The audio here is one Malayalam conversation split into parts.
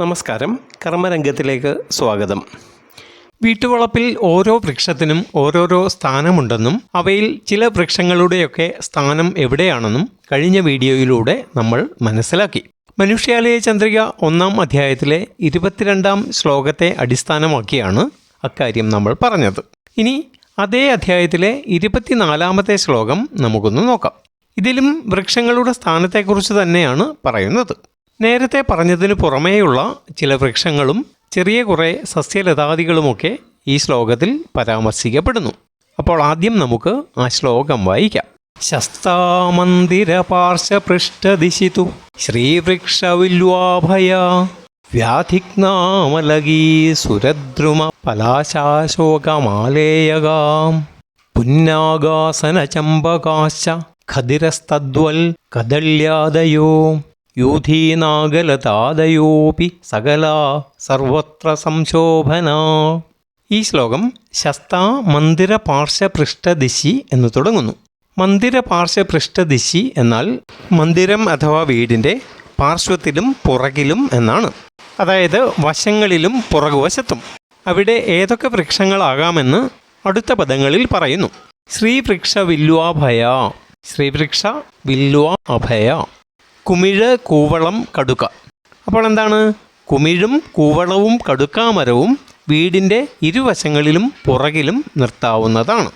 നമസ്കാരം. കർമ്മരംഗത്തിലേക്ക് സ്വാഗതം. വീട്ടുവളപ്പിൽ ഓരോ വൃക്ഷത്തിനും ഓരോരോ സ്ഥാനമുണ്ടെന്നും അവയിൽ ചില വൃക്ഷങ്ങളുടെയൊക്കെ സ്ഥാനം എവിടെയാണെന്നും കഴിഞ്ഞ വീഡിയോയിലൂടെ നമ്മൾ മനസ്സിലാക്കി. മനുഷ്യാലയ ചന്ദ്രിക ഒന്നാം അധ്യായത്തിലെ ഇരുപത്തിരണ്ടാം ശ്ലോകത്തെ അടിസ്ഥാനമാക്കിയാണ് അക്കാര്യം നമ്മൾ പറഞ്ഞത്. ഇനി അതേ അധ്യായത്തിലെ ഇരുപത്തിനാലാമത്തെ ശ്ലോകം നമുക്കൊന്ന് നോക്കാം. ഇതിലും വൃക്ഷങ്ങളുടെ സ്ഥാനത്തെക്കുറിച്ച് തന്നെയാണ് പറയുന്നത്. നേരത്തെ പറഞ്ഞതിന് പുറമേയുള്ള ചില വൃക്ഷങ്ങളും ചെറിയ കുറേ സസ്യലതാദികളുമൊക്കെ ഈ ശ്ലോകത്തിൽ പരാമർശിക്കപ്പെടുന്നു. അപ്പോൾ ആദ്യം നമുക്ക് ആ ശ്ലോകം വായിക്കാം. ശസ്താമന്ദിര പാർശ്വപൃഷ്ഠദിശിതു ശ്രീവൃക്ഷവില്വാഭയ വ്യാധിഗ്നാമലകീ സുരദ്രുമ പലാശാശോകമാലേയകാം പുന്നാഗാസന ചമ്പകാശ ഖദിരസ്തദ്വൽ കദള്യാദയോ യൂഥീനാഗലതാദയോപി സകല സർവത്ര സംശോഭന. ഈ ശ്ലോകം ശസ്താ മന്ദിര പാർശ്വപൃഷ്ഠദിശി എന്ന് തുടങ്ങുന്നു. മന്ദിര പാർശ്വപൃഷ്ഠദിശി എന്നാൽ മന്ദിരം അഥവാ വീടിന്റെ പാർശ്വത്തിലും പുറകിലും എന്നാണ്. അതായത് വശങ്ങളിലും പുറകുവശത്തും. അവിടെ ഏതൊക്കെ വൃക്ഷങ്ങളാകാമെന്ന് അടുത്ത പദങ്ങളിൽ പറയുന്നു. ശ്രീവൃക്ഷ വില്വാഭയ. ശ്രീവൃക്ഷ വില്വാ അഭയ കുമിഴ് കൂവളം കടുക്ക. അപ്പോൾ എന്താണ്? കുമിഴും കൂവളവും കടുക്കാമരവും വീടിന്റെ ഇരുവശങ്ങളിലും പുറകിലും നിർത്താവുന്നതാണ്.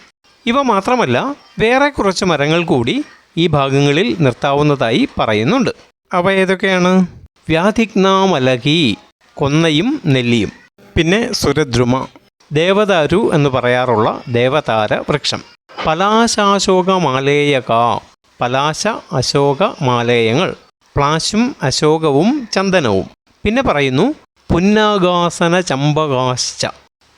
ഇവ മാത്രമല്ല വേറെ കുറച്ച് മരങ്ങൾ കൂടി ഈ ഭാഗങ്ങളിൽ നിർത്താവുന്നതായി പറയുന്നുണ്ട്. അവ ഏതൊക്കെയാണ്? വ്യാധിഗ്നാമലകി കൊന്നയും നെല്ലിയും. പിന്നെ സുരദ്രുമ ദേവദാരു എന്ന് പറയാറുള്ള ദേവതാര വൃക്ഷം. പലാശാശോകമാലേയക പലാശ അശോക മാലേയങ്ങൾ പ്ലാശും അശോകവും ചന്ദനവും. പിന്നെ പറയുന്നു പുന്നാഗാസന ചമ്പകാശ്ച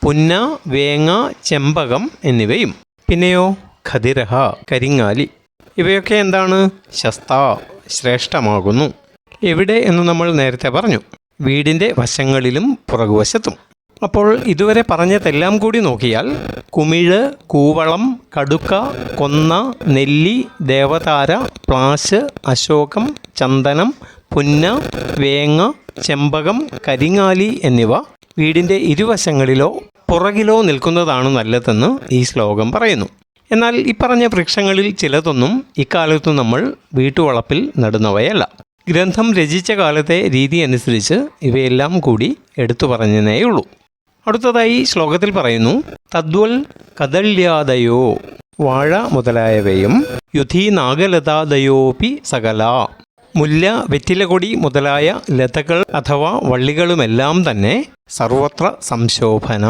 പുന്ന വേങ്ങ ചെമ്പകം എന്നിവയും. പിന്നെയോ ഖതിരഹ കരിങ്ങാലി. ഇവയൊക്കെ എന്താണ്? ശസ്ത ശ്രേഷ്ഠമാകുന്നു. എവിടെ എന്ന് നമ്മൾ നേരത്തെ പറഞ്ഞു. വീടിന്റെ വശങ്ങളിലും പുറകുവശത്തും. അപ്പോൾ ഇതുവരെ പറഞ്ഞതെല്ലാം കൂടി നോക്കിയാൽ കുമിഴ് കൂവളം കടുക്ക കൊന്ന നെല്ലി ദേവതാര പ്ലാശ് അശോകം ചന്ദനം പുന്ന വേങ്ങ ചെമ്പകം കരിങ്ങാലി എന്നിവ വീടിന്റെ ഇരുവശങ്ങളിലോ പുറകിലോ നിൽക്കുന്നതാണ് നല്ലതെന്ന് ഈ ശ്ലോകം പറയുന്നു. എന്നാൽ ഇപ്പറഞ്ഞ വൃക്ഷങ്ങളിൽ ചിലതൊന്നും ഇക്കാലത്ത് നമ്മൾ വീട്ടുവളപ്പിൽ നടുന്നവയല്ല. ഗ്രന്ഥം രചിച്ച കാലത്തെ രീതി അനുസരിച്ച് ഇവയെല്ലാം കൂടി എടുത്തു പറഞ്ഞതേയുള്ളൂ അടുത്തതായി ശ്ലോകത്തിൽ പറയുന്നു തദ്വൽ കദള്യാതയോ വാഴ മുതലായവയും യുധി നാഗലതാദയോപി സകല. മുല്ല വെറ്റിലകൊടി മുതലായ ലതകൾ അഥവാ വള്ളികളുമെല്ലാം തന്നെ സർവത്ര സംശോഭന.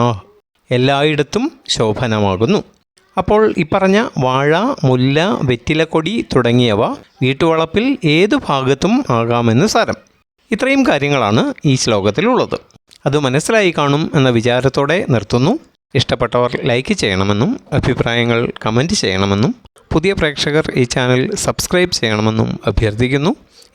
എല്ലായിടത്തും ശോഭനമാകുന്നു. അപ്പോൾ ഇപ്പറഞ്ഞ വാഴ മുല്ല വെറ്റിലക്കൊടി തുടങ്ങിയവ വീട്ടുവളപ്പിൽ ഏതു ഭാഗത്തും ആകാമെന്ന് സാരം. ഇത്രയും കാര്യങ്ങളാണ് ഈ ശ്ലോകത്തിലുള്ളത്. അത് മനസ്സിലായി കാണും എന്ന വിചാരത്തോടെ നിർത്തുന്നു. ഇഷ്ടപ്പെട്ടവർ ലൈക്ക് ചെയ്യണമെന്നും അഭിപ്രായങ്ങൾ കമന്റ് ചെയ്യണമെന്നും പുതിയ പ്രേക്ഷകർ ഈ ചാനൽ സബ്സ്ക്രൈബ് ചെയ്യണമെന്നും അഭ്യർത്ഥിക്കുന്നു.